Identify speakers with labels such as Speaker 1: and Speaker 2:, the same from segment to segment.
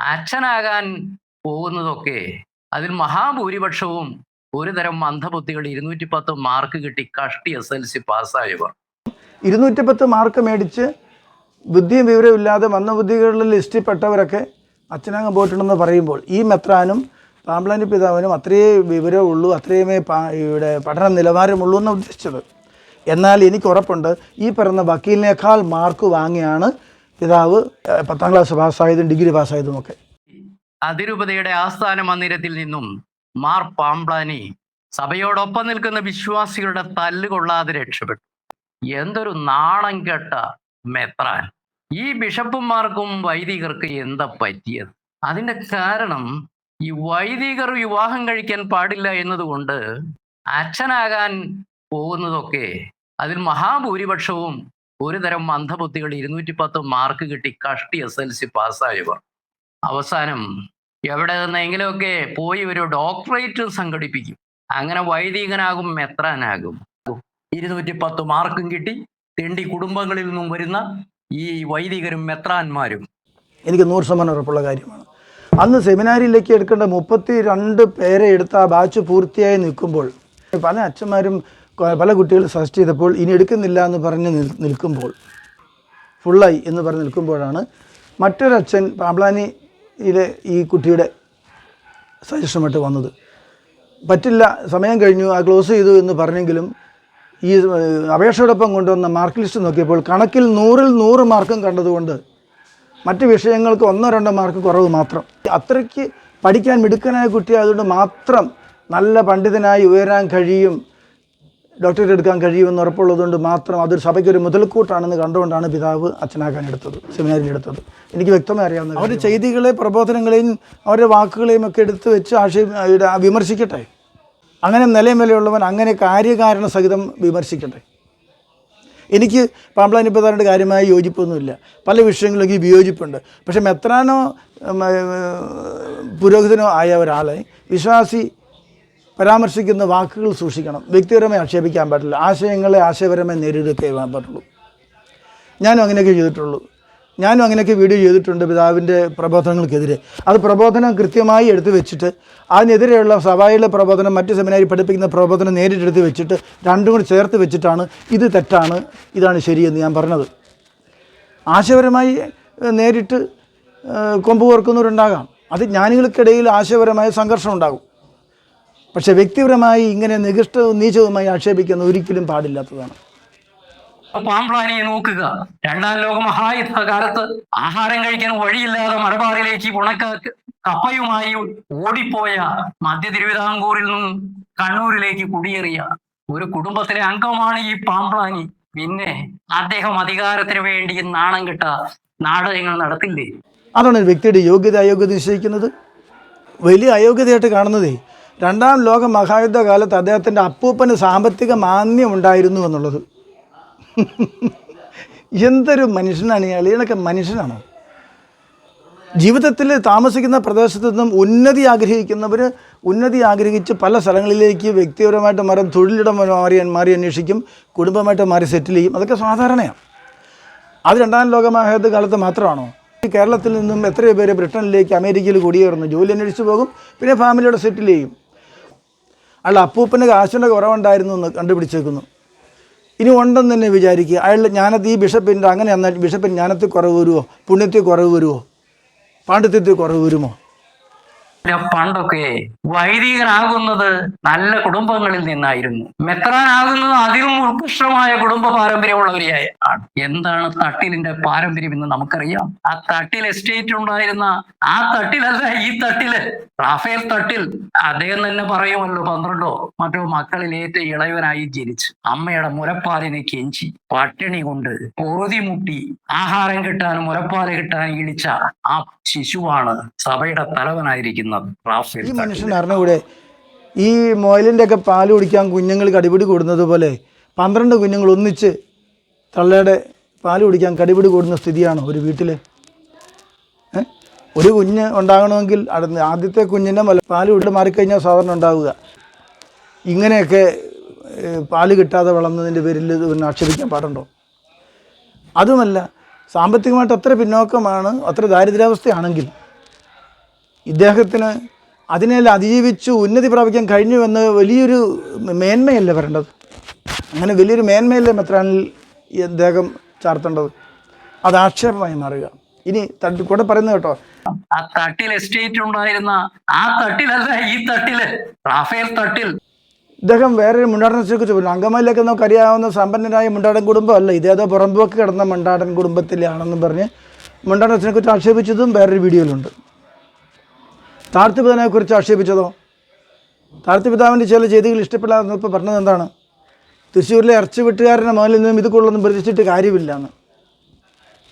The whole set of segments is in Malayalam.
Speaker 1: അച്ഛനാകാൻ പോകുന്നതൊക്കെ അതിൽ മഹാഭൂരിപക്ഷവും ഒരു തരം മന്ദബുദ്ധികൾ ഇരുന്നൂറ്റി പത്ത് മാർക്ക് കിട്ടി കഷ്ടി എസ് എൽ സി പാസ്സായവർ
Speaker 2: ഇരുന്നൂറ്റി പത്ത് മാർക്ക് മേടിച്ച് ബുദ്ധിയും വിവരവും ഇല്ലാതെ ലിസ്റ്റിൽ പെട്ടവരൊക്കെ അച്ഛനാകാൻ പോയിട്ടുണ്ടെന്ന് പറയുമ്പോൾ ഈ മെത്രാനും പാമ്പ്ലാനി പിതാവിനും അത്രയേ വിവരമുള്ളൂ അത്രയുമേ ഇവിടെ പഠന നിലവാരമുള്ളൂ എന്ന് ഉദ്ദേശിച്ചത്. എന്നാൽ എനിക്ക് ഉറപ്പുണ്ട് ഈ പറഞ്ഞ വക്കീലിനേക്കാൾ മാർക്ക് വാങ്ങിയാണ് പിതാവ് പത്താം ക്ലാസ് പാസ്സായതും ഡിഗ്രി പാസ്സായതും ഒക്കെ.
Speaker 1: അതിരൂപതയുടെ ആസ്ഥാന മന്ദിരത്തിൽ നിന്നും മാർ പാമ്പ്ലാനി സഭയോടൊപ്പം നിൽക്കുന്ന വിശ്വാസികളുടെ തല്ല് കൊള്ളാതെ രക്ഷപ്പെട്ടു. എന്തൊരു നാണം കെട്ട മെത്രാൻ. ഈ ബിഷപ്പുമാർക്കും വൈദികർക്ക് എന്താ പറ്റിയത്? അതിന്റെ കാരണം ഈ വൈദികർ വിവാഹം കഴിക്കാൻ പാടില്ല എന്നതുകൊണ്ട് അച്ഛനാകാൻ പോകുന്നതൊക്കെ അതിൽ മഹാഭൂരിപക്ഷവും ഒരു തരം മന്ദബുദ്ധികൾ ഇരുന്നൂറ്റി പത്ത് മാർക്ക് കിട്ടി. കഷ്ടി എസ് എൽ സി പാസ്സായവർ അവസാനം എവിടെ നിന്നെങ്കിലുമൊക്കെ പോയി ഒരു ഡോക്ടറേറ്റ് സംഘടിപ്പിക്കും. അങ്ങനെ വൈദികനാകും മെത്രാനാകും. ഇരുന്നൂറ്റി പത്ത് മാർക്കും കിട്ടി. തെണ്ടി കുടുംബങ്ങളിൽ നിന്നും വരുന്ന ഈ വൈദികരും മെത്രാന്മാരും.
Speaker 2: എനിക്ക് നൂറ് ശതമാനം ഉറപ്പുള്ള കാര്യമാണ്. അന്ന് സെമിനാരിയിലേക്ക് എടുക്കേണ്ട മുപ്പത്തി രണ്ട് പേരെ എടുത്ത് ആ ബാച്ച് പൂർത്തിയായി നിൽക്കുമ്പോൾ പല അച്ഛന്മാരും പല കുട്ടികൾ സജസ്റ്റ് ചെയ്തപ്പോൾ ഇനി എടുക്കുന്നില്ല എന്ന് പറഞ്ഞ് നിൽ- നിൽക്കുമ്പോൾ ഫുള്ളായി എന്ന് പറഞ്ഞ് നിൽക്കുമ്പോഴാണ് മറ്റൊരച്ഛൻ പാമ്പ്ലാനിയിലെ ഈ കുട്ടിയുടെ സജഷനുമായിട്ട് വന്നത്. പറ്റില്ല സമയം കഴിഞ്ഞു ആ ക്ലോസ് ചെയ്തു എന്ന് പറഞ്ഞെങ്കിലും ഈ അപേക്ഷയോടൊപ്പം കൊണ്ടുവന്ന മാർക്ക് ലിസ്റ്റ് നോക്കിയപ്പോൾ കണക്കിൽ നൂറിൽ നൂറ് മാർക്കും കണ്ടതുകൊണ്ട് മറ്റ് വിഷയങ്ങൾക്ക് ഒന്നോ രണ്ടോ മാർക്ക് കുറവ് മാത്രം. അത്രയ്ക്ക് പഠിക്കാൻ മിടുക്കനായ കുട്ടി അതുകൊണ്ട് മാത്രം നല്ല പണ്ഡിതനായി ഉയരാൻ കഴിയും ഡോക്ടറേറ്റ് എടുക്കാൻ കഴിയുമെന്ന് ഉറപ്പുള്ളതുകൊണ്ട് മാത്രം അതൊരു സഭയ്ക്കൊരു മുതൽക്കൂട്ടാണെന്ന് കണ്ടുകൊണ്ടാണ് പിതാവ് അച്ഛനാക്കാൻ എടുത്തത് സെമിനാരിൽ എടുത്തത്. എനിക്ക് വ്യക്തമായി അറിയാവുന്ന അവരുടെ ചെയ്തികളെ പ്രബോധനങ്ങളെയും അവരുടെ വാക്കുകളെയും ഒക്കെ എടുത്ത് വെച്ച് ആശയ വിമർശിക്കട്ടെ. അങ്ങനെ നിലയും വിലയുള്ളവൻ അങ്ങനെ കാര്യകാരണ സഹിതം വിമർശിക്കട്ടെ. എനിക്ക് പാമ്പ്ലാനി പ്രധാനയുടെ കാര്യമായ യോജിപ്പൊന്നുമില്ല. പല വിഷയങ്ങളും എനിക്ക് വിയോജിപ്പുണ്ട്. പക്ഷേ മെത്രാനോ പുരോഹിതനോ ആയ ഒരാളെ വിശ്വാസി പരാമർശിക്കുന്ന വാക്കുകൾ സൂക്ഷിക്കണം. വ്യക്തിപരമായി ആക്ഷേപിക്കാൻ പാടില്ല. ആശയങ്ങളെ ആശയപരമായി നേരിടുകയേ പറ്റുള്ളൂ ഞാനും അങ്ങനെയൊക്കെ ചെയ്തിട്ടുള്ളൂ. ഞാനും അങ്ങനെയൊക്കെ വീഡിയോ ചെയ്തിട്ടുണ്ട് പിതാവിന്റെ പ്രബോധനങ്ങൾക്കെതിരെ. അത് പ്രബോധനം കൃത്യമായി എടുത്തു വെച്ചിട്ട് അതിനെതിരെയുള്ള സഭയിലെ പ്രബോധനം മറ്റ് സെമിനാരി പഠിപ്പിക്കുന്ന പ്രബോധനം നേരിട്ടെടുത്ത് വെച്ചിട്ട് രണ്ടും കൂടി ചേർത്ത് വെച്ചിട്ടാണ് ഇത് തെറ്റാണ് ഇതാണ് ശരിയെന്ന് ഞാൻ പറഞ്ഞത്. ആശയപരമായി നേരിട്ട് കൊമ്പ് കോർക്കുന്നവരുണ്ടാകാം. അത് ജ്ഞാനികൾക്കിടയിൽ ആശയപരമായ സംഘർഷം ഉണ്ടാകും. പക്ഷേ വ്യക്തിപരമായി ഇങ്ങനെ നികൃഷ്ടവും നീചവുമായി ആക്ഷേപിക്കുന്ന ഒരിക്കലും പാടില്ലാത്തതാണ്.
Speaker 1: പാമ്പ്ലാനെ നോക്കുക. രണ്ടാം ലോക മഹായുദ്ധ കാലത്ത് ആഹാരം കഴിക്കാൻ വഴിയില്ലാതെ മലബാറിലേക്ക് ഉണക്ക കപ്പയുമായി ഓടിപ്പോയ മധ്യ തിരുവിതാംകൂറിൽ നിന്നും കണ്ണൂരിലേക്ക് കുടിയേറിയ ഒരു കുടുംബത്തിലെ അംഗമാണ് ഈ പാമ്പ്ലാനി പിന്നെ അദ്ദേഹം അധികാരത്തിന് വേണ്ടി നാണം കിട്ട നാടകങ്ങൾ നടത്തില്ലേ?
Speaker 2: അതാണ് വ്യക്തിയുടെ യോഗ്യത അയോഗ്യത നിശ്ചയിക്കുന്നത്. വലിയ അയോഗ്യതയായിട്ട് കാണുന്നതേ രണ്ടാം ലോക മഹായുദ്ധ കാലത്ത് അദ്ദേഹത്തിന്റെ അപ്പൂപ്പന് സാമ്പത്തിക മാന്യം ഉണ്ടായിരുന്നു എന്നുള്ളത്. എന്തൊരു മനുഷ്യനാണ് ഇയാൾ ഇയാളൊക്കെ മനുഷ്യനാണോ. ജീവിതത്തിൽ താമസിക്കുന്ന പ്രദേശത്ത് നിന്നും ഉന്നതി ആഗ്രഹിക്കുന്നവർ ഉന്നതി ആഗ്രഹിച്ച് പല സ്ഥലങ്ങളിലേക്ക് വ്യക്തിപരമായിട്ട് മാറി തൊഴിലിടം മാറി മാറി അന്വേഷിക്കും കുടുംബമായിട്ട് മാറി സെറ്റിൽ ചെയ്യും. അതൊക്കെ സാധാരണയാണ്. അത് രണ്ടാം ലോക മഹായുദ്ധ കാലത്ത് മാത്രമാണോ കേരളത്തിൽ നിന്നും എത്രയോ പേര് ബ്രിട്ടനിലേക്ക് അമേരിക്കയിൽ കുടിയേറുന്നു ജോലി അന്വേഷിച്ച് പോകും പിന്നെ ഫാമിലിയോടെ സെറ്റിൽ ചെയ്യും. അയാൾ അപ്പൂപ്പന് കാശിന്റെ കുറവുണ്ടായിരുന്നു എന്ന് കണ്ടുപിടിച്ചേക്കുന്നു. ഇനി ഉണ്ടെന്ന് തന്നെ വിചാരിക്കുക. അയാൾ ജ്ഞാനത്തിൽ ഈ ബിഷപ്പിന്റെ അങ്ങനെ എന്നാൽ ബിഷപ്പിന് ജ്ഞാനത്തിൽ കുറവ് വരുമോ? പുണ്യത്തിൽ കുറവ് വരുമോ? പാണ്ഡിത്യത്തിൽ കുറവ് വരുമോ?
Speaker 1: പണ്ടൊക്കെ വൈദികനാകുന്നത് നല്ല കുടുംബങ്ങളിൽ നിന്നായിരുന്നു. മെത്രാനാകുന്നത് അതിലും ഉത്കൃഷ്ടമായ കുടുംബ പാരമ്പര്യമുള്ളവരെയായ ആണ് എന്താണ് തട്ടിലിന്റെ പാരമ്പര്യം എന്ന് നമുക്കറിയാം. ആ തട്ടിൽ എസ്റ്റേറ്റ് ഉണ്ടായിരുന്ന ആ തട്ടിലല്ല ഈ തട്ടിൽ റാഫേൽ തട്ടിൽ അദ്ദേഹം തന്നെ പറയുമല്ലോ പന്ത്രണ്ടോ മറ്റോ മക്കളിൽ ഏറ്റവും ഇളയവനായി ജനിച്ചു. അമ്മയുടെ മുലപ്പാലിനെ കെഞ്ചി പട്ടിണി കൊണ്ട് പൊറുതി മുട്ടി ആഹാരം കിട്ടാനും മുലപ്പാൽ കിട്ടാനും ഇളിച്ച ആ ശിശുവാണ് സഭയുടെ തലവനായിരിക്കുന്നത്. റാഫേൽ
Speaker 2: ഈ മനുഷ്യൻ അറിഞ്ഞുകൂടെ ഈ മൊയലിന്റെ ഒക്കെ പാൽ കുടിക്കാൻ കുഞ്ഞുങ്ങൾ കടിപിടി കൂടുന്നത് പോലെ പന്ത്രണ്ട് കുഞ്ഞുങ്ങൾ ഒന്നിച്ച് തള്ളയുടെ പാൽ കുടിക്കാൻ കടിപിടി കൂടുന്ന സ്ഥിതിയാണോ ഒരു വീട്ടിൽ ഒരു കുഞ്ഞ് ഉണ്ടാകണമെങ്കിൽ ആദ്യത്തെ കുഞ്ഞിന്റെ മല പാൽ വിട്ട് മാറിക്കഴിഞ്ഞാൽ സാധാരണ ഉണ്ടാവുക. ഇങ്ങനെയൊക്കെ പാൽ കിട്ടാതെ വളർന്നതിന്റെ പേരിൽ ഇത് പിന്നെ ആക്ഷേപിക്കാൻ പാടുണ്ടോ? അതുമല്ല സാമ്പത്തികമായിട്ട് അത്ര പിന്നോക്കമാണ് അത്ര ദാരിദ്ര്യാവസ്ഥയാണെങ്കിൽ ഇദ്ദേഹത്തിന് അതിനെല്ലാം അതിജീവിച്ച് ഉന്നതി പ്രാപിക്കാൻ കഴിഞ്ഞുവെന്ന് വലിയൊരു മേന്മയല്ലേ വരേണ്ടത്? അങ്ങനെ വലിയൊരു മേന്മയല്ലേ മെത്രാനിൽ ഇദ്ദേഹം അദ്ദേഹം ചാർത്തേണ്ടത്? അത് ആക്ഷേപമായി മാറുക. ഇനി തട്ടി കൂടെ പറയുന്നത് കേട്ടോ.
Speaker 1: ആ തട്ടിൽ എസ്റ്റേറ്റ് ഉണ്ടായിരുന്ന ആ തട്ടിലല്ല ഈ തട്ടിൽ റാഫേൽ തട്ടിൽ.
Speaker 2: ഇദ്ദേഹം വേറൊരു മുണ്ടാടനെ കുറിച്ച് പറഞ്ഞു. അങ്കമാലിയൊക്കെ നമുക്ക് അറിയാവുന്ന സമ്പന്നരായ മുണ്ടാടൻ കുടുംബം അല്ല ഇതേതോ പുറമ്പോക്ക് കിടന്ന മുണ്ടാടൻ കുടുംബത്തിലാണെന്ന് പറഞ്ഞ് മുണ്ടാടനെ കുറിച്ച് ആക്ഷേപിച്ചതും വേറൊരു വീഡിയോയിലുണ്ട്. താഴ്ത്തുപിതാവിനെ കുറിച്ച് ആക്ഷേപിച്ചതോ? താഴ്ത്തുപിതാവിന്റെ ചില ചെയ്തികൾ ഇഷ്ടപ്പെടാതെ ഇപ്പോൾ പറഞ്ഞത് എന്താണ്? തൃശ്ശൂരിലെ ഇറച്ചി മകനിൽ നിന്നും ഇത് കൊള്ളൊന്നും പ്രതീക്ഷിച്ചിട്ട് കാര്യമില്ല എന്ന്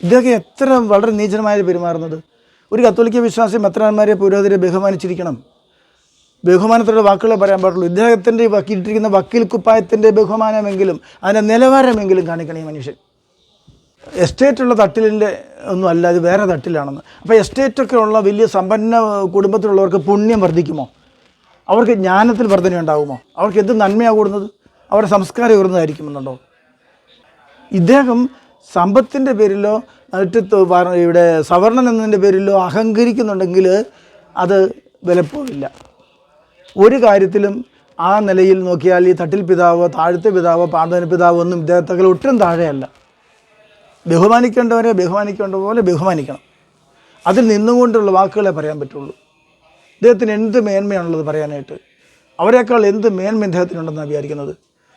Speaker 2: ഇതൊക്കെ എത്ര വളരെ നീചനമായി പെരുമാറുന്നത്? ഒരു കത്തോലിക്ക വിശ്വാസി മെത്രാന്മാരെ പുരോഹിതരെ ബഹുമാനിച്ചിരിക്കണം. ബഹുമാനത്തോടെ വാക്കുകളെ പറയാൻ പാടുള്ളൂ. ഇദ്ദേഹത്തിന്റെ വക്കിയിട്ടിരിക്കുന്ന വക്കീൽ കുപ്പായത്തിന്റെ ബഹുമാനമെങ്കിലും അതിന്റെ നിലവാരമെങ്കിലും കാണിക്കണം ഈ മനുഷ്യൻ. എസ്റ്റേറ്റുള്ള തട്ടിലിന്റെ ഒന്നും അല്ല ഇത് വേറെ തട്ടിലാണെന്ന്. അപ്പോൾ എസ്റ്റേറ്റൊക്കെ ഉള്ള വലിയ സമ്പന്ന കുടുംബത്തിലുള്ളവർക്ക് പുണ്യം വർദ്ധിക്കുമോ? അവർക്ക് ജ്ഞാനത്തിൽ വർധന ഉണ്ടാകുമോ അവർക്ക് എന്ത് നന്മയാണ് കൂടുന്നത്? അവരുടെ സംസ്കാരം ഉയർന്നതായിരിക്കുമെന്നുണ്ടോ? ഇദ്ദേഹം സമ്പത്തിന്റെ പേരിലോ മറ്റ് ഇവിടെ സവർണൻ എന്നതിന്റെ പേരിലോ അഹങ്കരിക്കുന്നുണ്ടെങ്കിൽ അത് വിലപ്പോവില്ല. ഒരു കാര്യത്തിലും ആ നിലയിൽ നോക്കിയാൽ ഈ തട്ടിൽ പിതാവ് താഴത്തെ പിതാവ് പാണ്ഡവൻ പിതാവ് ഒന്നും ഇദ്ദേഹത്തേക്കാൾ ഒട്ടും താഴെയല്ല. ബഹുമാനിക്കേണ്ടവരെ ബഹുമാനിക്കേണ്ട പോലെ ബഹുമാനിക്കണം. അതിൽ നിന്നുകൊണ്ടുള്ള വാക്കുകളെ പറയാൻ പറ്റുള്ളൂ. ഇദ്ദേഹത്തിന് എന്ത് മേന്മയാണുള്ളത് പറയാനായിട്ട്? അവരെക്കാൾ എന്ത് മേന്മ ഇദ്ദേഹത്തിനുണ്ടെന്നാണ് വിചാരിക്കുന്നത്?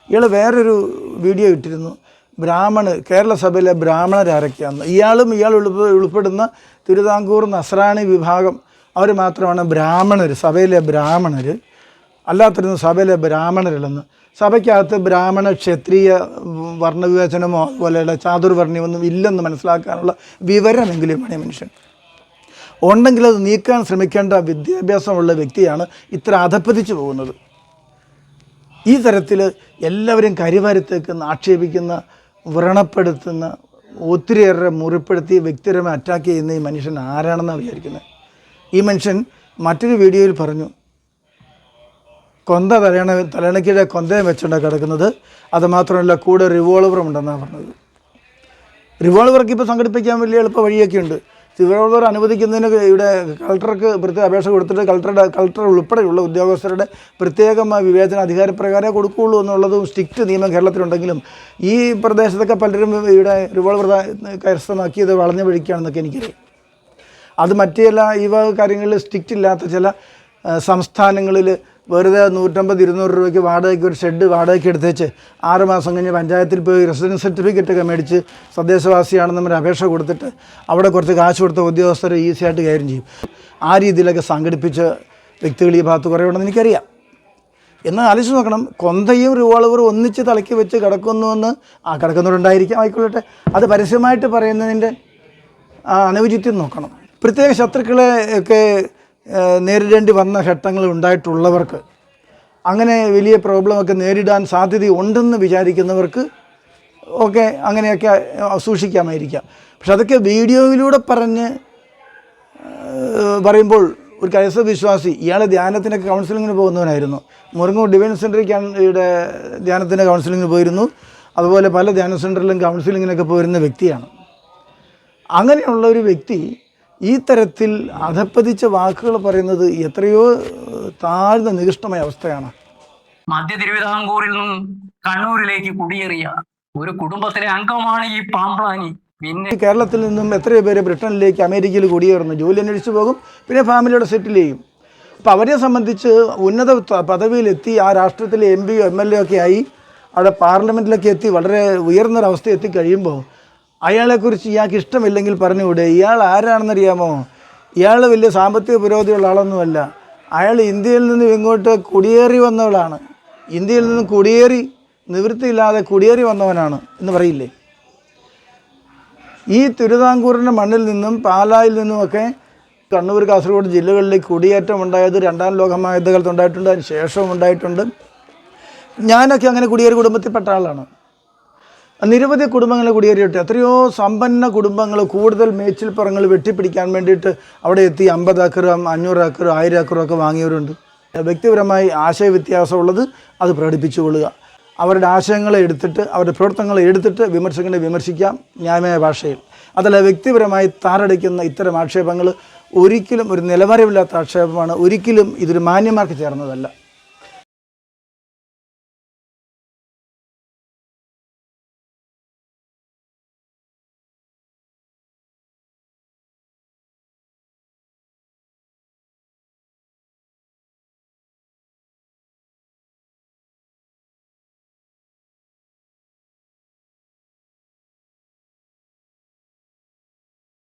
Speaker 2: ഇയാൾ വേറൊരു വീഡിയോ ഇട്ടിരുന്നു. ബ്രാഹ്മണ് കേരള സഭയിലെ ബ്രാഹ്മണരാരൊക്കെയാണ് ഇയാളും ഇയാൾ ഉൾപ്പെ ഉൾപ്പെടുന്ന തിരുവിതാംകൂർ നസ്രാണി വിഭാഗം. അവർ മാത്രമാണ് ബ്രാഹ്മണർ. സഭയിലെ ബ്രാഹ്മണർ. അല്ലാത്തിരുന്ന സഭയിലെ ബ്രാഹ്മണരല്ലെന്ന്. സഭയ്ക്കകത്ത് ബ്രാഹ്മണ ക്ഷത്രിയ വർണവിവേചനമോ അതുപോലെയുള്ള ചാതുർവർണയമൊന്നും ഇല്ലെന്ന് മനസ്സിലാക്കാനുള്ള വിവരമെങ്കിലും വേണേ മനുഷ്യൻ. ഉണ്ടെങ്കിൽ അത് നീക്കാൻ ശ്രമിക്കേണ്ട വിദ്യാഭ്യാസമുള്ള വ്യക്തിയാണ് ഇത്ര അധപ്പതിച്ചു പോകുന്നത്. ഈ തരത്തിൽ എല്ലാവരും കരിവാരത്തേക്കുന്ന ആക്ഷേപിക്കുന്ന വ്രണപ്പെടുത്തുന്ന ഒത്തിരിയേറെ മുറിപ്പെടുത്തി വ്യക്തിപരമായി അറ്റാക്ക് ചെയ്യുന്ന ഈ മനുഷ്യൻ ആരാണെന്നാണ് വിചാരിക്കുന്നത്. ഈ മനുഷ്യൻ മറ്റൊരു വീഡിയോയിൽ പറഞ്ഞു കൊന്ത തലയണ തലയണയ്ക്കിടെ കൊന്തയും വെച്ചുകൊണ്ടാണ് കിടക്കുന്നത്. അത് മാത്രമല്ല കൂടെ റിവോൾവറും ഉണ്ടെന്നാണ് പറഞ്ഞത്. റിവോൾവർക്ക് ഇപ്പോൾ സംഘടിപ്പിക്കാൻ വലിയ എളുപ്പ വഴിയൊക്കെ ഉണ്ട് റിവോൾവർ അനുവദിക്കുന്നതിന് ഇവിടെ കളക്ടർക്ക് പ്രത്യേക അപേക്ഷ കൊടുത്തിട്ട് കളക്ടറുടെ കളക്ടർ ഉൾപ്പെടെയുള്ള ഉദ്യോഗസ്ഥരുടെ പ്രത്യേകമായ വിവേചന അധികാരപ്രകാരമേ കൊടുക്കുകയുള്ളൂ എന്നുള്ളതും സ്ട്രിക്റ്റ് നിയമം കേരളത്തിലുണ്ടെങ്കിലും ഈ പ്രദേശത്തൊക്കെ പലരും ഇവിടെ റിവോൾവർ കരസ്ഥമാക്കിയത് വളഞ്ഞ വഴിക്കാണെന്നൊക്കെ എനിക്കറിയാം. അത് മറ്റേ ചില ഈ വക കാര്യങ്ങളിൽ സ്ട്രിക്റ്റ് ഇല്ലാത്ത ചില സംസ്ഥാനങ്ങളിൽ വെറുതെ നൂറ്റമ്പത് ഇരുന്നൂറ് രൂപയ്ക്ക് വാടകയ്ക്ക് ഒരു ഷെഡ് വാടകയ്ക്ക് എടുത്തേച്ച് ആറ് മാസം കഴിഞ്ഞ് പഞ്ചായത്തിൽ പോയി റെസിഡൻസ് സർട്ടിഫിക്കറ്റൊക്കെ മേടിച്ച് തദ്ദേശവാസിയാണെന്ന് നമ്മൾ അപേക്ഷ കൊടുത്തിട്ട് അവിടെ കുറച്ച് കാശ് കൊടുത്ത ഉദ്യോഗസ്ഥരെ ഈസി ആയിട്ട് ചെയ്യും. ആ രീതിയിലൊക്കെ സംഘടിപ്പിച്ച വ്യക്തികൾ ഈ ഭാഗത്ത് കുറേ ഉണ്ടെന്ന് എനിക്കറിയാം. എന്നാൽ ആലോചിച്ച് നോക്കണം കൊന്തയും റിവോൾവറും ഒന്നിച്ച് തലയ്ക്ക് വെച്ച് കിടക്കുന്നുവെന്ന് ആ കിടക്കുന്നവരുണ്ടായിരിക്കാം ആയിക്കൊള്ളട്ടെ. അത് പരസ്യമായിട്ട് പറയുന്നതിന്റെ അനുചിത്യം നോക്കണം. പ്രത്യേക ശത്രുക്കളെ ഒക്കെ നേരിടേണ്ടി വന്ന ഘട്ടങ്ങൾ ഉണ്ടായിട്ടുള്ളവർക്ക് അങ്ങനെ വലിയ പ്രോബ്ലമൊക്കെ നേരിടാൻ സാധ്യത ഉണ്ടെന്ന് വിചാരിക്കുന്നവർക്ക് ഒക്കെ അങ്ങനെയൊക്കെ സൂക്ഷിക്കാമായിരിക്കാം. പക്ഷെ അതൊക്കെ വീഡിയോയിലൂടെ പറഞ്ഞ് പറയുമ്പോൾ ഒരു കൈസ വിശ്വാസി ഇയാളെ ധ്യാനത്തിനൊക്കെ കൗൺസിലിങ്ങിന് പോകുന്നവനായിരുന്നു. മുറിങ്ങൂർ ഡിവൈൻ സെന്ററിൽ ഇവിടെ ധ്യാനത്തിന് കൗൺസിലിങ്ങിന് പോയിരുന്നു. അതുപോലെ പല ധ്യാന സെന്ററിലും കൗൺസിലിങ്ങിനൊക്കെ പോയിരുന്ന വ്യക്തിയാണ്. അങ്ങനെയുള്ള ഒരു വ്യക്തി ഈ തരത്തിൽ അധപ്പതിച്ച വാക്കുകൾ പറയുന്നത് എത്രയോ താഴ്ന്ന നികൃഷ്ടമായ അവസ്ഥയാണ്.
Speaker 1: മധ്യ തിരുവിതാംകൂറിൽ നിന്നും കണ്ണൂരിലേക്ക് കുടിയേറിയ ഒരു കുടുംബത്തിലെ അംഗമാണ് ഈ പാമ്പ്ലാനി പിന്നെ
Speaker 2: കേരളത്തിൽ നിന്നും എത്രയോ പേര് ബ്രിട്ടനിലേക്ക് അമേരിക്കയിൽ കുടിയേറുന്നു. ജോലി അന്വേഷിച്ചു പോകും പിന്നെ ഫാമിലിയുടെ സെറ്റിൽ ചെയ്യും. അപ്പോൾ അവരെ സംബന്ധിച്ച് ഉന്നത പദവിയിലെത്തി ആ രാഷ്ട്രത്തിലെ എം പിയോ എം എൽ എ ഒക്കെ ആയി അവിടെ പാർലമെന്റിലൊക്കെ എത്തി വളരെ ഉയർന്നൊരവസ്ഥ എത്തിക്കഴിയുമ്പോൾ അയാളെക്കുറിച്ച് ഇയാൾക്ക് ഇഷ്ടമില്ലെങ്കിൽ പറഞ്ഞുകൂടെ? ഇയാൾ ആരാണെന്നറിയാമോ? ഇയാൾ വലിയ സാമ്പത്തിക പുരോഗതിയുള്ള ആളൊന്നുമല്ല. അയാൾ ഇന്ത്യയിൽ നിന്ന് ഇങ്ങോട്ട് കുടിയേറി വന്നവളാണ്. ഇന്ത്യയിൽ നിന്ന് കുടിയേറി നിവൃത്തിയില്ലാതെ കുടിയേറി വന്നവനാണ് എന്ന് പറയില്ലേ? ഈ തിരുവിതാംകൂറിന്റെ മണ്ണിൽ നിന്നും പാലായിൽ നിന്നുമൊക്കെ കണ്ണൂർ കാസർഗോഡ് ജില്ലകളിലേക്ക് കുടിയേറ്റം ഉണ്ടായത് രണ്ടാം ലോകമഹായുദ്ധകാലത്ത് ഉണ്ടായിട്ടുണ്ട്. അതിന് ശേഷവും ഉണ്ടായിട്ടുണ്ട്. ഞാനൊക്കെ അങ്ങനെ കുടിയേറി കുടുംബത്തിൽപ്പെട്ട ആളാണ്. നിരവധി കുടുംബങ്ങൾ കുടിയേറിയിട്ട് എത്രയോ സമ്പന്ന കുടുംബങ്ങൾ കൂടുതൽ മേച്ചിൽപ്പുറങ്ങൾ വെട്ടിപ്പിടിക്കാൻ വേണ്ടിയിട്ട് അവിടെ എത്തി അമ്പത് ഏക്കറും അഞ്ഞൂറ് ഏക്കർ ആയിരം ഏക്കറും ഒക്കെ വാങ്ങിയവരുണ്ട്. വ്യക്തിപരമായി ആശയവ്യത്യാസമുള്ളത് അത് പ്രകടിപ്പിച്ചുകൊള്ളുക. അവരുടെ ആശയങ്ങളെ എടുത്തിട്ട് അവരുടെ പ്രവർത്തനങ്ങളെ എടുത്തിട്ട് വിമർശകനെ വിമർശിക്കാം ന്യായമായ ഭാഷയിൽ. അതല്ല വ്യക്തിപരമായി താറടിക്കുന്ന ഇത്തരം ആക്ഷേപങ്ങൾ ഒരിക്കലും ഒരു നിലവാരമില്ലാത്ത ആക്ഷേപമാണ്. ഒരിക്കലും ഇതൊരു മാന്യന്മാർക്ക് ചേർന്നതല്ല.